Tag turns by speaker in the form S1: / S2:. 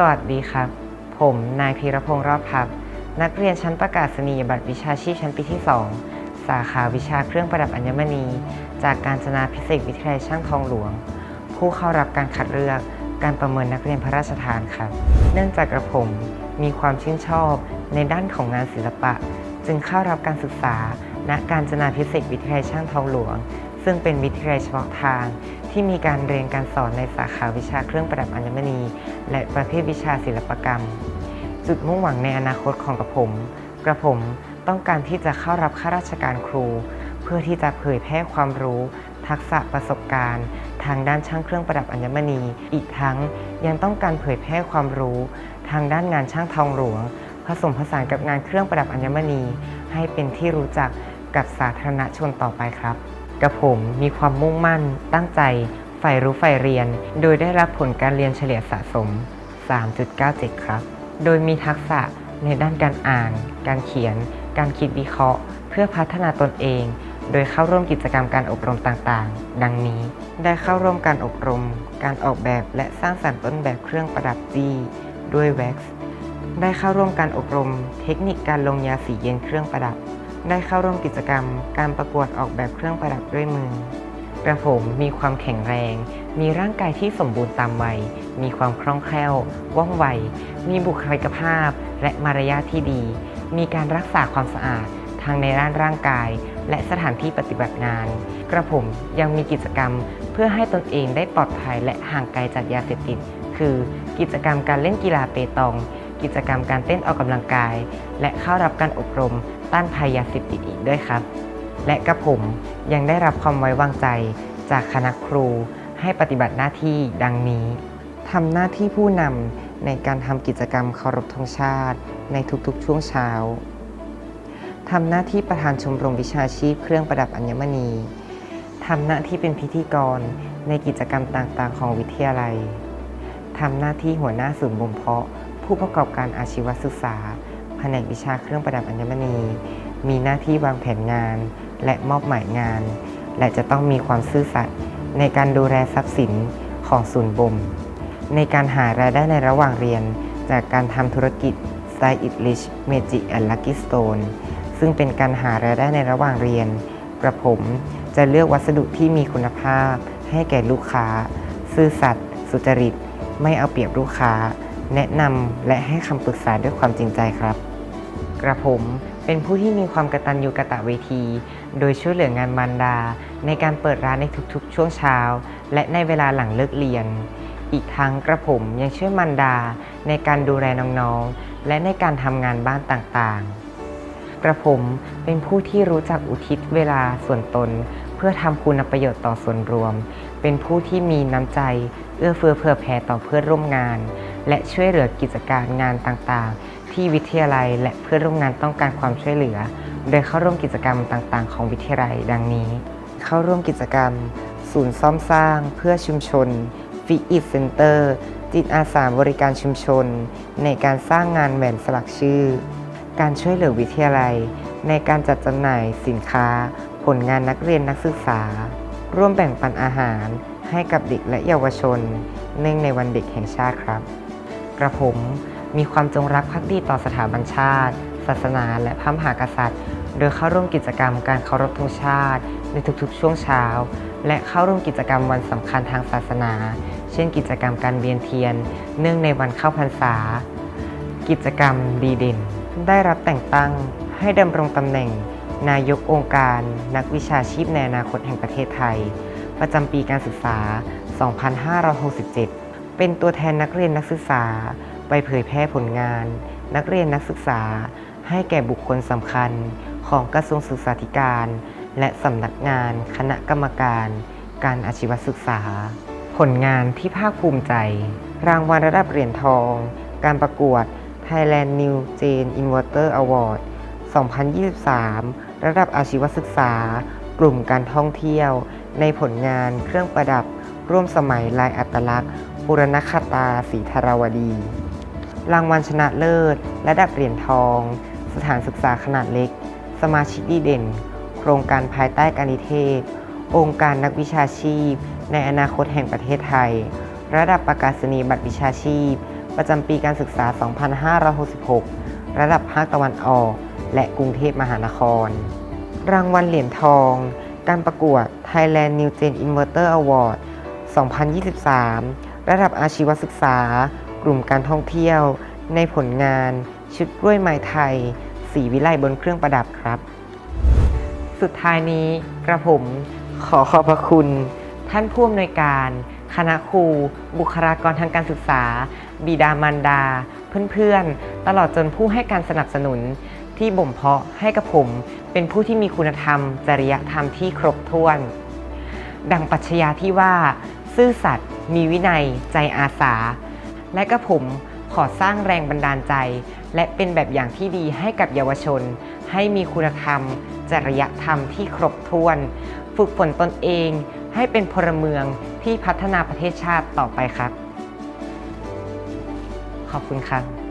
S1: สวัสดีครับ ผมนายพีรพงศ์รอบพับ นักเรียนชั้นประกาศนียบัตรวิชาชีพชั้นปีที่ 2 สาขาวิชาเครื่องประดับอัญมณี จากการจนาพิเศษวิทยาลัยช่างทองหลวง ผู้เข้ารับการคัดเลือกการประเมินนักเรียนพระราชทานครับ เนื่องจากกระผมมีความชื่นชอบในด้านของงานศิลปะ จึงเข้ารับการศึกษาณการจนาพิเศษวิทยาลัยช่างทองหลวง ซึ่งเป็นวิทยาลัยเฉพาะทาง ที่มีการเรียนการสอนในสาขาวิชาเครื่องประดับอัญมณี และประเภทวิชาศิลปกรรม จุดมุ่งหวังในอนาคตของกระผม กระผมต้องการที่จะเข้ารับข้าราชการครู เพื่อที่จะเผยแพร่ความรู้ ทักษะประสบการณ์ ทางด้านช่างเครื่องประดับอัญมณี อีกทั้งยังต้องการเผยแพร่ความรู้ ทางด้านงานช่างทองหลวง ผสมผสานกับงานเครื่องประดับอัญมณี ให้เป็นที่รู้จักกับสาธารณชนต่อไปครับ กระผมมีความมุ่งมั่น ตั้งใจใฝ่รู้ใฝ่เรียน โดยได้รับผลการเรียนเฉลี่ยสะสม 3.97 ครับ โดยมีทักษะในด้านการอ่าน การเขียน การคิดวิเคราะห์ เพื่อพัฒนาตนเอง โดยเข้าร่วมกิจกรรมการอบรมต่างๆ ดังนี้ ได้เข้าร่วมการอบรม การออกแบบและสร้างสรรค์ต้นแบบเครื่องประดับจี้ด้วยแว็กซ์ ได้เข้าร่วมการอบรม เทคนิคการลงยาสีเย็นเครื่องประดับ ได้เข้าร่วมกิจกรรม การประกวดออกแบบเครื่องประดับด้วยมือ กระผมมีความแข็งแรง มีร่างกายที่สมบูรณ์ตามวัย มีความคล่องแคล่ว ว่องไว มีบุคลิกภาพ และมารยาทที่ดี มีการรักษาความสะอาดทางในด้านร่างกาย และสถานที่ปฏิบัติงาน กระผมยังมีกิจกรรมเพื่อให้ตนเองได้ปลอดภัยและห่างไกลจากยาเสพติด คือกิจกรรมการเล่นกีฬาเปตอง กิจกรรมการเต้นออกกำลังกาย และเข้ารับการอบรมต้านภัยยาเสพติดอีกด้วยครับ และกระผมยังได้รับความไว้วางใจ จากคณะครูให้ปฏิบัติหน้าที่ดังนี้ทำหน้าที่ผู้นำในการทำกิจกรรมเคารพธงชาติ ในทุกๆช่วงเช้าทำหน้าที่ประธานชมรมวิชาชีพเครื่องประดับอัญมณีทำหน้าที่เป็นพิธีกรในกิจกรรมต่างๆ ของวิทยาลัยทำหน้าที่หัวหน้าศูนย์บ่มเพาะ ผู้ประกอบการอาชีวศึกษา แผนกวิชาเครื่องประดับอัญมณี มีหน้าที่วางแผนงาน และมอบหมายงาน และจะต้องมีความซื่อสัตย์ในการดูแลทรัพย์สินของศูนย์บ่ม ในการหารายได้ในระหว่างเรียน จากการทำธุรกิจ Style It Rich Magic and Lucky Stone ซึ่งเป็นการหารายได้ในระหว่างเรียน กระผมจะเลือกวัสดุที่มีคุณภาพ ให้แก่ลูกค้า ซื่อสัตย์สุจริต ไม่เอาเปรียบลูกค้า แนะนำและให้คำปรึกษาด้วยความจริงใจครับ กระผมเป็นผู้ที่มีความกระตัญญูกระตะเวที โดยช่วยเหลืองานมารดา ในการเปิดร้านในทุกๆ ช่วงเช้า และในเวลาหลังเลิกเรียน อีกทั้งกระผมยังช่วยมารดา ในการดูแลน้องๆ และในการทำงานบ้านต่างๆ กระผมเป็นผู้ที่รู้จักอุทิศเวลาส่วนตน เพื่อทำคุณประโยชน์ต่อส่วนรวม เป็นผู้ที่มีน้ำใจ เอื้อเฟื้อเผื่อแผ่ต่อเพื่อนร่วมงาน และช่วยเหลือกิจการงานต่างๆ ที่วิทยาลัยและเพื่อนร่วมงานต้องการความช่วยเหลือ โดยเข้าร่วมกิจกรรมต่างๆ ของวิทยาลัยดังนี้ เข้าร่วมกิจกรรม ศูนย์ซ่อมสร้าง เพื่อชุมชนฟิอิเซ็นเตอร์จิตอาสาบริการชุมชน ในการสร้างงานแหวนสลักชื่อ การช่วยเหลือวิทยาลัย ในการจัดจำหน่ายสินค้า ผลงานนักเรียนนักศึกษา ร่วมแบ่งปันอาหารให้กับเด็กและเยาวชน เนื่องในวันเด็กแห่งชาติครับ กระผมมีความจงรักภักดีต่อสถาบันชาติ ศาสนา และพระมหากษัตริย์ โดยเข้าร่วมกิจกรรมการเคารพธงชาติ ในทุกๆ ช่วงเช้า และเข้าร่วมกิจกรรมวันสำคัญทางศาสนา เช่น กิจกรรมการเวียนเทียน เนื่องในวันเข้าพรรษา กิจกรรมดีเด่น ได้รับแต่งตั้งให้ดำรงตำแหน่ง นายกองค์การ นักวิชาชีพในอนาคตแห่งประเทศไทย ประจำปีการศึกษา 2567 เป็นตัวแทนนักเรียนนักศึกษา ไปเผยแพร่ผลงาน นักเรียนนักศึกษา ให้แก่บุคคลสำคัญ ของกระทรวงศึกษาธิการ และสำนักงาน คณะกรรมการ การอาชีวศึกษา ผลงานที่ภาคภูมิใจ รางวัลระดับเหรียญทอง การประกวด Thailand New Gen Inverter Award 2023 ระดับอาชีวศึกษา กลุ่มการท่องเที่ยว ในผลงานเครื่องประดับ ร่วมสมัยลายอัตลักษณ์ บุรณคตาสีธารวดี รางวัลชนะเลิศ ระดับเหรียญทอง สถานศึกษาขนาดเล็ก สมาชิกดีเด่น โครงการภายใต้การนิเทศ องค์การนักวิชาชีพ ในอนาคตแห่งประเทศไทย ระดับประกาศนียบัตรวิชาชีพ ประจำปีการศึกษา 2566 ระดับภาคตะวันออก และกรุงเทพมหานคร รางวัลเหรียญทอง การประกวด Thailand New Gen Inverter Award 2023 ระดับอาชีวศึกษา กลุ่มการท่องเที่ยว ในผลงาน ชุดกล้วยไม้ไทย สีวิไลบนเครื่องประดับครับ สุดท้ายนี้กระผมขอขอบพระคุณ ท่านผู้อำนวยการ คณะครู บุคลากรทางการศึกษา บิดามารดา เพื่อนๆ ตลอดจนผู้ให้การสนับสนุน ที่บ่มเพาะให้กับผม เป็นผู้ที่มีคุณธรรม จริยธรรมที่ครบถ้วน ดังปรัชญาที่ว่า ซื่อสัตย์มีวินัย ใจอาสา และกระผมขอสร้างแรงบันดาลใจ และเป็นแบบอย่างที่ดีให้กับเยาวชน ให้มีคุณธรรม จริยธรรมที่ครบถ้วน ฝึกฝนตนเอง ให้เป็นพลเมืองที่พัฒนาประเทศชาติต่อไปครับ ขอบคุณครับ